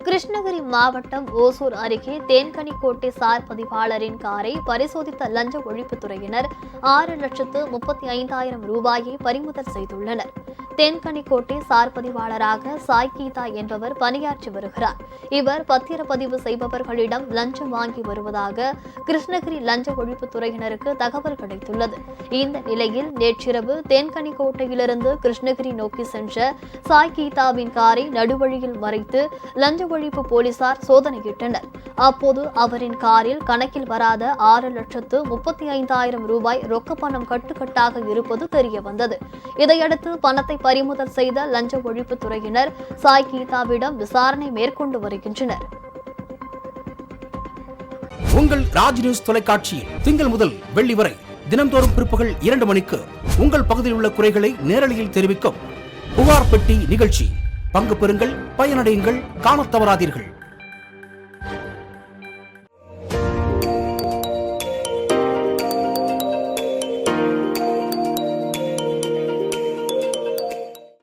கிருஷ்ணகிரி மாவட்டம் ஓசூர் அருகே தேன்கனிக்கோட்டை சார் பதிவாளரின் காரை பரிசோதித்த லஞ்ச ஒழிப்புத்துறையினர் ஆறு லட்சத்து முப்பத்தி ஐந்தாயிரம் ரூபாயை பறிமுதல் செய்துள்ளனர். தென்கனிக்கோட்டை சார் பதிவாளராக சாய் கீதா என்பவர் பணியாற்றி வருகிறார். இவர் பத்திரப்பதிவு செய்பவர்களிடம் லஞ்சம் வாங்கி வருவதாக கிருஷ்ணகிரி லஞ்ச ஒழிப்புத்துறையினருக்கு தகவல் கிடைத்துள்ளது. இந்த நிலையில் நேற்றிரவு தேன்கனிக்கோட்டையிலிருந்து கிருஷ்ணகிரி நோக்கி சென்ற சாய் கீதாவின் காரை நடுவழியில் மறைத்து லஞ்ச ஒழிப்பு போலீசார் சோதனையிட்டனர். அப்போது அவரின் காரில் கணக்கில் வராத ஆறு லட்சத்து முப்பத்தி ஐந்தாயிரம் ரூபாய் ரொக்க பணம் கட்டுக்கட்டாக இருப்பது தெரியவந்தது. இதையடுத்து பணத்தை பறிமுதல் செய்த லஞ்ச ஒழிப்புத்துறையினர் சாய் கீதாவிடம் விசாரணை மேற்கொண்டு வருகின்றனர். உங்கள் ராஜ் நியூஸ் தொலைக்காட்சியில் திங்கள் முதல் வெள்ளி வரை தினம்தோறும் பிற்பகல் இரண்டு மணிக்கு உங்கள் பகுதியில் உள்ள குறைகளை நேரலையில் தெரிவிக்கும் புகார் பெட்டி நிகழ்ச்சி. பங்கு பெறுங்கள் பயனடையுங்கள் காணத் தவறாதீர்கள்.